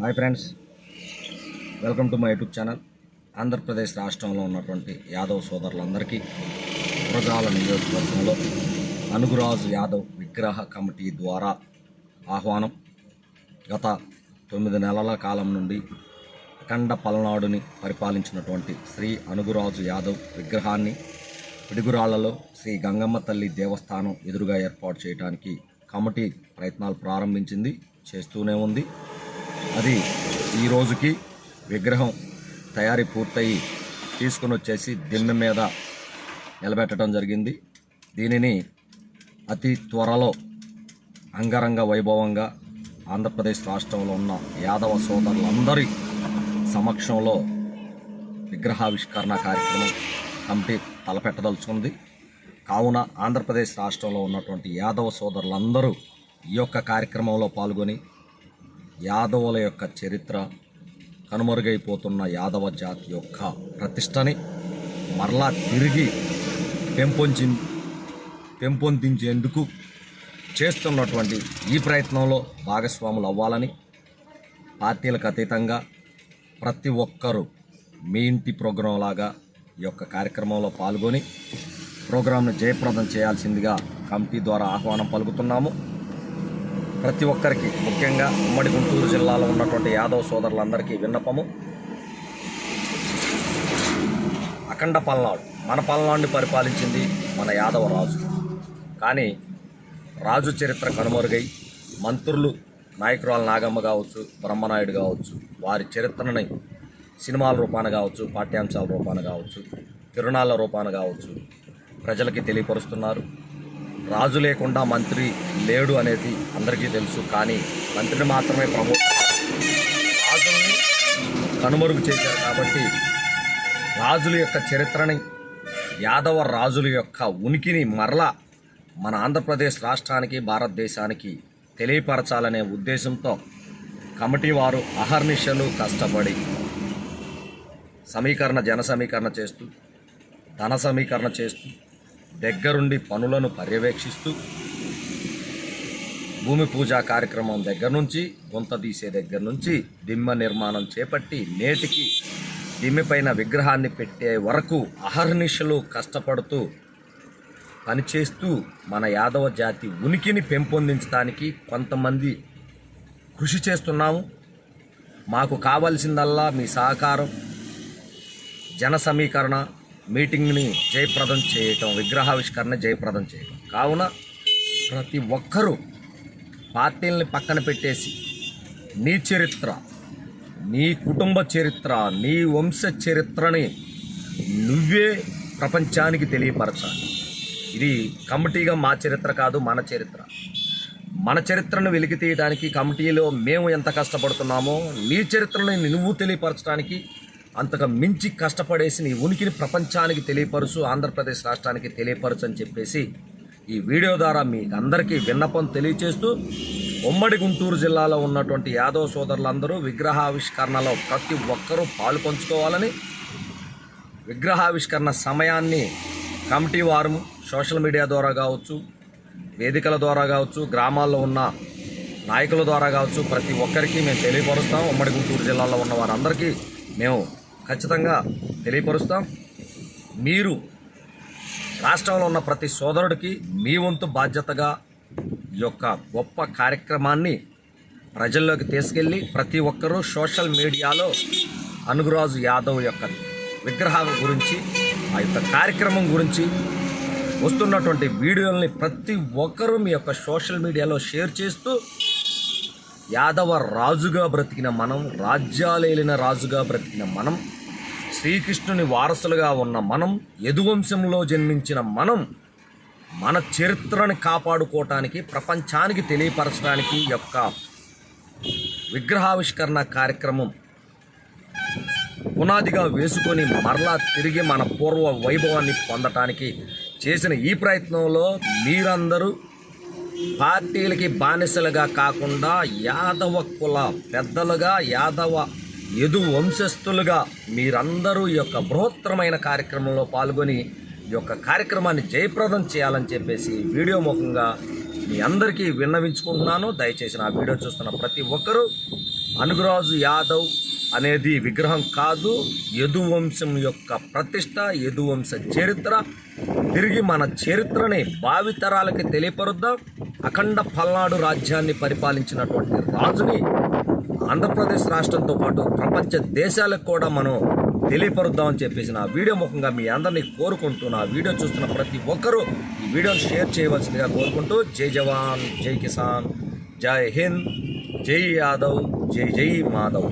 Hi friends. Welcome to my YouTube channel. Andhra Pradesh రాష్ట్రంలో ఉన్నటువంటి యాదవ్ సోదరులందరికీ గురజాల నియోజకవర్గంలో అనుగురాజు యాదవ్ విగ్రహ కమిటీ ద్వారా ఆహ్వానం. గత తొమ్మిది నెలల కాలం నుండి అఖండ పల్నాడుని పరిపాలించినటువంటి శ్రీ అనుగురాజు యాదవ్ విగ్రహాన్ని పిడుగురాళ్ళలో శ్రీ గంగమ్మ తల్లి దేవస్థానం ఎదురుగా ఏర్పాటు చేయడానికి కమిటీ ప్రయత్నాలు ప్రారంభించింది చేస్తూనే ఉంది. అది ఈ రోజుకి విగ్రహం తయారీ పూర్తయి తీసుకుని వచ్చేసి దిమ్మె మీద నిలబెట్టడం జరిగింది. దీనిని అతి త్వరలో అంగరంగ వైభవంగా ఆంధ్రప్రదేశ్ రాష్ట్రంలో ఉన్న యాదవ సోదరులందరి సమక్షంలో విగ్రహావిష్కరణ కార్యక్రమం కమిటీ తలపెట్టదలుచుకుంది. కావున ఆంధ్రప్రదేశ్ రాష్ట్రంలో ఉన్నటువంటి యాదవ సోదరులందరూ ఈ యొక్క కార్యక్రమంలో పాల్గొని యాదవుల యొక్క చరిత్ర కనుమరుగైపోతున్న యాదవ జాతి యొక్క ప్రతిష్టని మరలా తిరిగి పెంపొంచి పెంపొందించేందుకు చేస్తున్నటువంటి ఈ ప్రయత్నంలో భాగస్వాములు అవ్వాలని పార్టీలకు అతీతంగా ప్రతి ఒక్కరూ మీ ఇంటి ప్రోగ్రాం లాగా ఈ యొక్క కార్యక్రమంలో పాల్గొని ప్రోగ్రాంను జయప్రదం చేయాల్సిందిగా కమిటీ ద్వారా ఆహ్వానం పలుకుతున్నాము. ప్రతి ఒక్కరికి ముఖ్యంగా ఉమ్మడి గుంటూరు జిల్లాలో ఉన్నటువంటి యాదవ సోదరులందరికీ విన్నపము. అఖండ పల్నాడు. మన పల్నాడుని పరిపాలించింది మన యాదవ రాజు. కానీ రాజు చరిత్ర కనుమరుగై మంత్రులు నాయకురాలు నాగమ్మ కావచ్చు బ్రహ్మనాయుడు కావచ్చు వారి చరిత్రని సినిమాల రూపాన కావచ్చు పాఠ్యాంశాల రూపాన కావచ్చు తిరునాళ్ళ రూపాన కావచ్చు ప్రజలకి తెలియపరుస్తున్నారు. రాజు లేకుండా మంత్రి లేడు అనేది అందరికీ తెలుసు కానీ మంత్రిని మాత్రమే ప్రభుత్వం రాజుల్ని కనుమరుగు చేశారు కాబట్టి రాజుల యొక్క చరిత్రని యాదవ రాజుల యొక్క ఉనికిని మరలా మన ఆంధ్రప్రదేశ్ రాష్ట్రానికి భారతదేశానికి తెలియపరచాలనే ఉద్దేశంతో కమిటీ వారు అహర్నిశలు కష్టపడి సమీకరణ జన సమీకరణ చేస్తూ ధన సమీకరణ చేస్తూ దగ్గరుండి పనులను పర్యవేక్షిస్తూ భూమి పూజ కార్యక్రమం దగ్గర నుంచి గుంత తీసే దగ్గర నుంచి దిమ్మ నిర్మాణం చేపట్టి నేటికి దిమ్మిపైన విగ్రహాన్ని పెట్టే వరకు అహర్నిశలు కష్టపడుతూ పనిచేస్తూ మన యాదవ జాతి ఉనికిని పెంపొందించడానికి కొంతమంది కృషి చేస్తున్నాము. మాకు కావాల్సిందల్లా మీ సహకారం జన సమీకరణ మీటింగ్ని జయప్రదం చేయటం విగ్రహావిష్కరణ జయప్రదం చేయటం. కావున ప్రతి ఒక్కరూ పార్టీల్ని పక్కన పెట్టేసి నీ చరిత్ర నీ కుటుంబ చరిత్ర నీ వంశ చరిత్రని నువ్వే ప్రపంచానికి తెలియపరచాలి. ఇది కమిటీగా మా చరిత్ర కాదు మన చరిత్ర. మన చరిత్రను వెలికి తీయడానికి కమిటీలో మేము ఎంత కష్టపడుతున్నామో నీ చరిత్రని నువ్వు తెలియపరచడానికి అంతగా మించి కష్టపడేసి నీ ఉనికిని ప్రపంచానికి తెలియపరుచు ఆంధ్రప్రదేశ్ రాష్ట్రానికి తెలియపరచు అని చెప్పేసి ఈ వీడియో ద్వారా మీకు అందరికీ విన్నపం తెలియచేస్తూ ఉమ్మడి గుంటూరు జిల్లాలో ఉన్నటువంటి యాదవ సోదరులందరూ విగ్రహావిష్కరణలో ప్రతి ఒక్కరూ పాలు పంచుకోవాలని విగ్రహావిష్కరణ సమయాన్ని కమిటీ వారు సోషల్ మీడియా ద్వారా కావచ్చు వేదికల ద్వారా కావచ్చు గ్రామాల్లో ఉన్న నాయకుల ద్వారా కావచ్చు ప్రతి ఒక్కరికి మేము తెలియపరుస్తాం. ఉమ్మడి గుంటూరు జిల్లాలో ఉన్న వారందరికీ మేము ఖచ్చితంగా తెలియపరుస్తాం. మీరు రాష్ట్రంలో ఉన్న ప్రతి సోదరుడికి మీ వంతు బాధ్యతగా ఈ యొక్క గొప్ప కార్యక్రమాన్ని ప్రజల్లోకి తీసుకెళ్ళి ప్రతి ఒక్కరూ సోషల్ మీడియాలో అనుగురాజు యాదవ్ యొక్క విగ్రహాల గురించి ఆ యొక్క కార్యక్రమం గురించి వస్తున్నటువంటి వీడియోల్ని ప్రతి ఒక్కరూ మీ యొక్క సోషల్ మీడియాలో షేర్ చేస్తూ యాదవ రాజుగా బ్రతికిన మనం రాజ్యాలేలిన రాజుగా బ్రతికిన మనం శ్రీకృష్ణుని వారసులుగా ఉన్న మనం యదువంశంలో జన్మించిన మనం మన చరిత్రను కాపాడుకోవటానికి ప్రపంచానికి తెలియపరచడానికి యొక్క విగ్రహావిష్కరణ కార్యక్రమం పునాదిగా వేసుకొని మరలా తిరిగి మన పూర్వ వైభవాన్ని పొందటానికి చేసిన ఈ ప్రయత్నంలో మీరందరూ పార్టీలకి బానిసలుగా కాకుండా యాదవ కుల పెద్దలుగా యాదవ యదు వంశస్థులుగా మీరందరూ ఈ యొక్క బృహత్తరమైన కార్యక్రమంలో పాల్గొని ఈ యొక్క కార్యక్రమాన్ని జయప్రదం చేయాలని చెప్పేసి వీడియో ముఖంగా మీ అందరికీ విన్నవించుకుంటున్నాను. దయచేసి నా వీడియో చూస్తున్న ప్రతి ఒక్కరూ అనుగురాజు యాదవ్ అనేది విగ్రహం కాదు. యదువంశం యొక్క ప్రతిష్ట యదువంశ చరిత్ర. తిరిగి మన చరిత్రని భావితరాలకి తెలియపరుద్దాం. అఖండ పల్నాడు రాజ్యాన్ని పరిపాలించినటువంటి రాజుని ఆంధ్రప్రదేశ్ రాష్ట్రంతో పాటు ప్రపంచ దేశాలకు కూడా మనం తెలియపరుద్దామని చెప్పేసి నా వీడియో ముఖంగా మీ అందరినీ కోరుకుంటూ నా వీడియో చూస్తున్న ప్రతి ఒక్కరూ ఈ వీడియోని షేర్ చేయవలసిందిగా కోరుకుంటూ జై జవాన్ జై కిసాన్ జై హింద్ జై యాదవ్ జై జై మాధవ్.